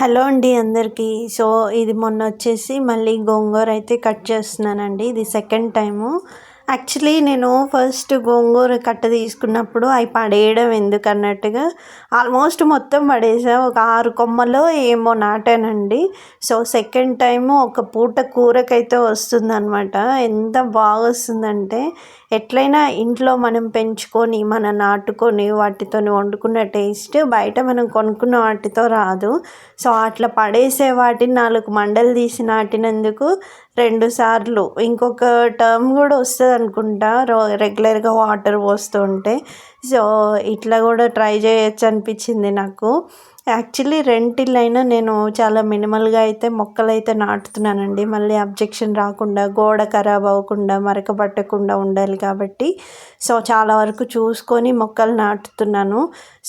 Hello అండి అందరికీ. So ఇది మొన్న వచ్చేసి మళ్ళీ గోంగూర అయితే కట్ చేస్తున్నానండి. ఇది సెకండ్ టైము. యాక్చువల్లీ నేను ఫస్ట్ గోంగూర కట్ట తీసుకున్నప్పుడు అవి పడేయడం ఎందుకు అన్నట్టుగా ఆల్మోస్ట్ మొత్తం పడేసా. ఒక ఆరు కొమ్మలో ఏమో నాటానండి. సో సెకండ్ టైం ఒక పూట కూరకైతే వస్తుందన్నమాట. ఎంత బాగా వస్తుందంటే ఎట్లయినా ఇంట్లో మనం పెంచుకొని మనం నాటుకొని వాటితో వండుకున్న టేస్ట్ బయట మనం కొనుక్కున్న వాటితో రాదు. సో అట్లా పడేసే వాటిని నాలుగు మండలు తీసి నాటినందుకు రెండు సార్లు. ఇంకొక టర్మ్ కూడా వస్తుంది అనుకుంటా రెగ్యులర్గా వాటర్ పోస్తూ ఉంటే సో ఇట్లా కూడా ట్రై చేయొచ్చు అనిపించింది నాకు. యాక్చువల్లీ రెంటిల్ అయినా నేను చాలా మినిమల్గా అయితే మొక్కలు అయితే నాటుతున్నానండి. మళ్ళీ అబ్జెక్షన్ రాకుండా గోడ ఖరాబ్ అవ్వకుండా మరక పట్టకుండా ఉండాలి కాబట్టి సో చాలా వరకు చూసుకొని మొక్కలు నాటుతున్నాను.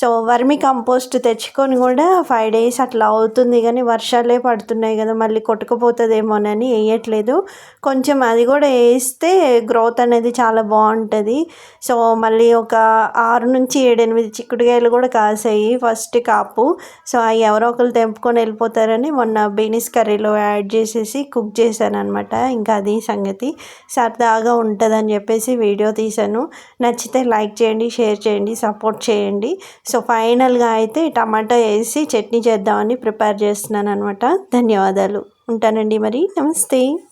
సో వర్మి కంపోస్ట్ తెచ్చుకొని కూడా ఫైవ్ డేస్ అట్లా అవుతుంది కానీ వర్షాలే పడుతున్నాయి కదా మళ్ళీ కొట్టుకుపోతుందేమోనని వేయట్లేదు కొంచెం అది కూడా వేస్తే గ్రోత్ అనేది చాలా బాగుంటుంది. సో మళ్ళీ ఒక ఆరు నుంచి ఏడెనిమిది చిక్కుడుకాయలు కూడా కాసాయి. ఫస్ట్ కాపు. సో అవి ఎవరో ఒకరు తెంపుకొని వెళ్ళిపోతారని మొన్న బీనీస్ కర్రీలో యాడ్ చేసేసి కుక్ చేశాను అనమాట ఇంకా అది సంగతి. సరదాగా ఉంటుందని చెప్పేసి వీడియో తీశాను. నచ్చితే లైక్ చేయండి షేర్ చేయండి సపోర్ట్ చేయండి. సో ఫైనల్గా అయితే టమాటా వేసి చట్నీ చేద్దామని ప్రిపేర్ చేస్తున్నాను అనమాట ధన్యవాదాలు. ఉంటానండి మరి. నమస్తే.